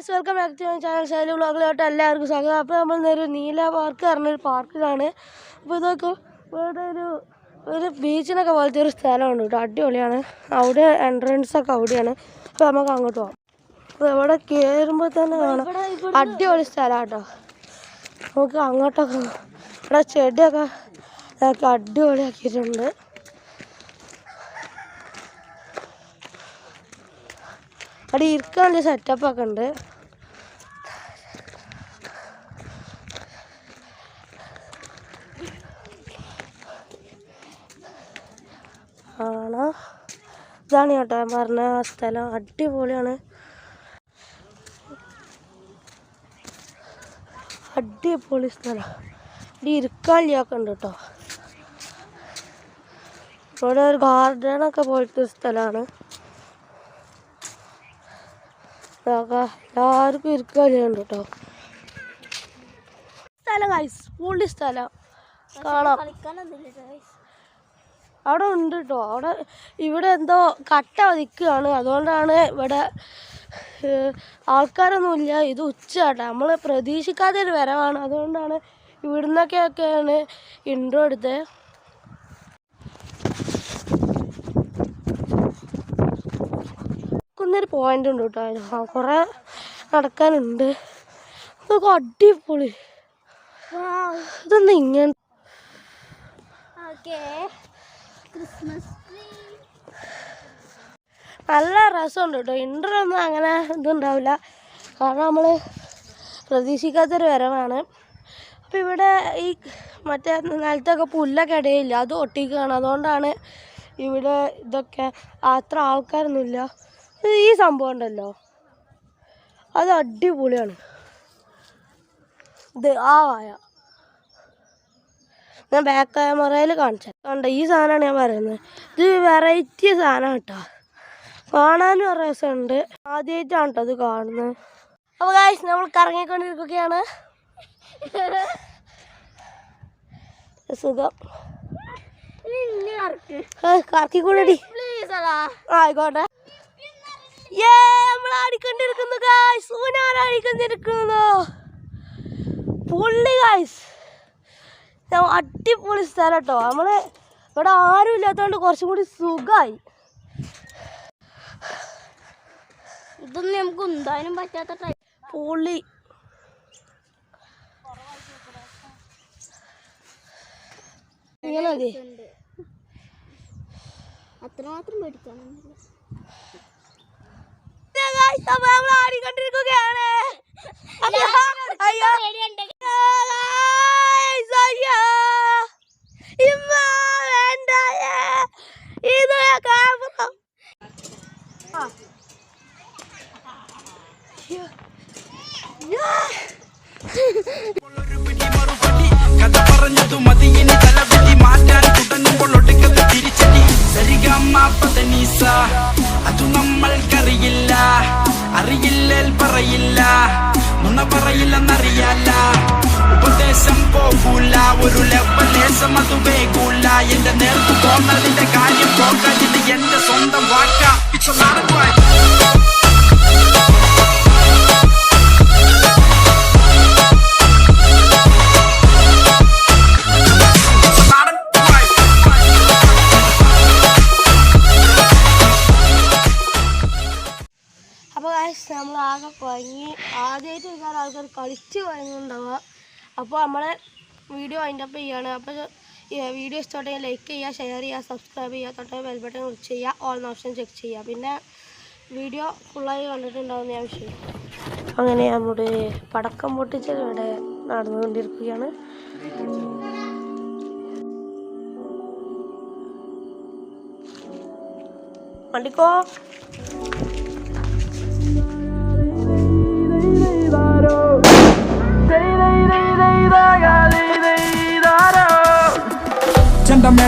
Guys welcome back to my channel Shaili വ്ളോഗിലോട്ട് എല്ലാവർക്കും സ്വാഗതം. അപ്പോൾ നമ്മൾ നേരെ നീല പാർക്ക് പറഞ്ഞൊരു പാർക്കിലാണ് അപ്പോൾ ഇതൊക്കെ ഇവിടെ ഒരു ഒരു ബീച്ചിനൊക്കെ പോലത്തെ ഒരു സ്ഥലമുണ്ട് കേട്ടോ അടിപൊളിയാണ്. അവിടെ എൻട്രൻസ് ഒക്കെ അവിടെയാണ്. അപ്പോൾ നമുക്ക് അങ്ങോട്ട് പോകാം അപ്പോൾ ഇവിടെ കയറുമ്പോൾ തന്നെ കാണാം. അടിപൊളി സ്ഥലമാണ് കേട്ടോ. നമുക്ക് അങ്ങോട്ടൊക്കെ ഇവിടെ ചെടിയൊക്കെ ഇതൊക്കെ അടിപൊളിയാക്കിയിട്ടുണ്ട്. അവിടെ ഇരിക്കാനുള്ള സെറ്റപ്പൊക്കെ ഉണ്ട്. ആണോ? ഇതാണ് കേട്ടോ ഞാൻ പറഞ്ഞ സ്ഥലം. അടിപൊളിയാണ്. അടിപൊളി സ്ഥലം. ഇവിടെ ഇരിക്കാനില്ലൊക്കെ ഉണ്ട് കേട്ടോ. ഇവിടെ ഒരു ഗാർഡനൊക്കെ പോലത്തെ സ്ഥലമാണ്. എല്ലാവർക്കും ഇരിക്കാനുണ്ട് കേട്ടോ. സ്ഥലം ഗൈസ് പൊളി സ്ഥലം. കാണാം. അവിടെ ഉണ്ട് കേട്ടോ അവിടെ ഇവിടെ എന്തോ കട്ട നിൽക്കുകയാണ്. അതുകൊണ്ടാണ് ഇവിടെ ആൾക്കാരൊന്നുമില്ല. ഇത് ഉച്ചയാട്ടോ. നമ്മൾ പ്രതീക്ഷിക്കാത്ത ഒരു വരവാണ്. അതുകൊണ്ടാണ് ഇവിടുന്നൊക്കെയൊക്കെയാണ് ഇൻട്രോ എടുത്തത് കുന്നൊരു പോയിന്റ് ഉണ്ട് കേട്ടോ. കുറേ നടക്കാനുണ്ട്. അതൊക്കെ അടിപൊളി. ഇതെന്താ ഇങ്ങനെ നല്ല രസമുണ്ട് കേട്ടോ. ഇന്റർ ഒന്നും അങ്ങനെ ഇതുണ്ടാവില്ല. കാരണം നമ്മൾ പ്രതീക്ഷിക്കാത്തൊരു വരവാണ്. അപ്പോൾ ഇവിടെ ഈ മറ്റേ നിലത്തൊക്കെ പുല്ലൊക്കെ ഇടയില്ല. അത് ഒട്ടിക്കുകയാണ്. അതുകൊണ്ടാണ് ഇവിടെ ഇതൊക്കെ അത്ര ആൾക്കാരൊന്നുമില്ല. ഈ സംഭവം ഉണ്ടല്ലോ. അത് അടിപൊളിയാണ്. ഇത് ആ വായ. ഞാൻ ബാക്ക് ക്യാമറയിൽ കാണിച്ചത് കണ്ട ഈ സാധനമാണ് ഞാൻ പറയുന്നത്. ഇത് വെറൈറ്റി സാധനം കേട്ടോ. കാണാനും ഒരു രസമുണ്ട്. ആദ്യമായിട്ടാണ് കേട്ടോ ഇത് കാണുന്നത്. അപ്പോൾ കാശ് നമ്മൾ കറങ്ങിക്കൊണ്ടിരിക്കുകയാണ്. സുഖം. കറക്കിക്കൂടി ആയിക്കോട്ടെ. ഏ നമ്മൾ ആടിക്കൊണ്ടിരിക്കുന്നു കാശ് സൂനാണ് ആടിക്കൊണ്ടിരിക്കുന്നു പുള്ളി ഗായ്സ് അടിപൊളി സ്ഥലം കേട്ടോ നമ്മൾ ഇവിടെ ആരും ഇല്ലാത്തതുകൊണ്ട് കുറച്ചും കൂടി സുഖമായി ഇതൊന്നും നമുക്ക് എന്തായാലും പറ്റാത്ത ടൈം പുള്ളി ഇങ്ങനെ മതി അത്രമാത്രം പേടിക്കാൻ ആടിക്കൊണ്ടിരിക്കുകയാണ് അയ്യോ, അയ്യോ. Guys, അയ്യോ. ഇമ്മ വേണ്ടായേ. ഇത് camera. ആ. അയ്യോ. ഒരു പിടി മറുപടി കഥ പറഞ്ഞതു മതി ഇനി തലവിധി മാറ്റാൻ തുടങ്ങുമ്പോൾ ഒടുക്കത്ത് തിരിച്ചടി സരിഗമ്മ പതനീസ അതു നമ്മൾക്കറിയില്ല അറിയില്ലേൽ പറയില്ല നുണ പറയില്ലെന്നറിയാല്ല ഉപദേശം പോകൂല ഒരു ലെവലേശം അത് വേകൂല എന്റെ നേർക്ക് പോന്നതിന്റെ കാര്യം പോകാൻ ഇത് എന്റെ സ്വന്തം വാക്ക ഇറ്റ്സ് എ കുഴങ്ങി ആദ്യമായിട്ട് ഒരുപാട് ആൾക്കാർ കളിച്ച് കുഴങ്ങുന്നുണ്ടാവുക അപ്പോൾ നമ്മളെ വീഡിയോ അതിന്റെ ഒപ്പം ചെയ്യാണ്. അപ്പോൾ വീഡിയോ ഇഷ്ടപ്പെട്ടെങ്കിൽ ലൈക്ക് ചെയ്യുക ഷെയർ ചെയ്യുക സബ്സ്ക്രൈബ് ചെയ്യുക തൊട്ടേ ബെൽ ബട്ടൺ ക്ലിക്ക് ചെയ്യുക ഓൾ ഓപ്ഷൻ ചെക്ക് ചെയ്യുക. പിന്നെ വീഡിയോ ഫുള്ളായി കണ്ടിട്ടുണ്ടാവുന്ന ഞാൻ വിഷയം. അങ്ങനെ നമ്മുടെ പടക്കം പൊട്ടിച്ചൽ ഇവിടെ നടന്നുകൊണ്ടിരിക്കുകയാണ്. വണ്ടിക്കോ?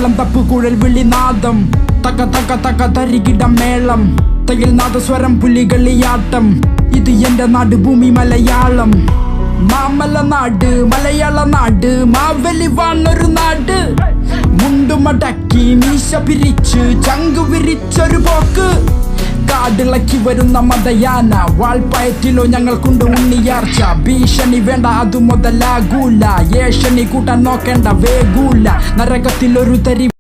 ചെണ്ടമേളം തപ്പുകുഴൽ വിളിനാദം. തക തക തക തരികിട മേളം. തയ്യൽ നാദസ്വരം പുലികളിയാട്ടം. ഇത് എന്റെ നാട് ഭൂമി മലയാളം. മാമല നാട് മലയാള നാട് മാവലി വാണൊരു നാട്. മുണ്ടുമടക്കി മീശ പിരിച്ച് ചങ്കു വിരിച്ചൊരു പോക്ക്. കാടിളക്കി വരുന്ന മതയാന വാൾപ്പയറ്റിലോ ഞങ്ങൾക്കുണ്ട് ഉണ്ണിയാർച്ച. ഭീഷണി വേണ്ട അത് മുതലാകൂല. ഏഷണി കൂട്ടാൻ നോക്കേണ്ട വേഗൂല. നരകത്തിലൊരു തരി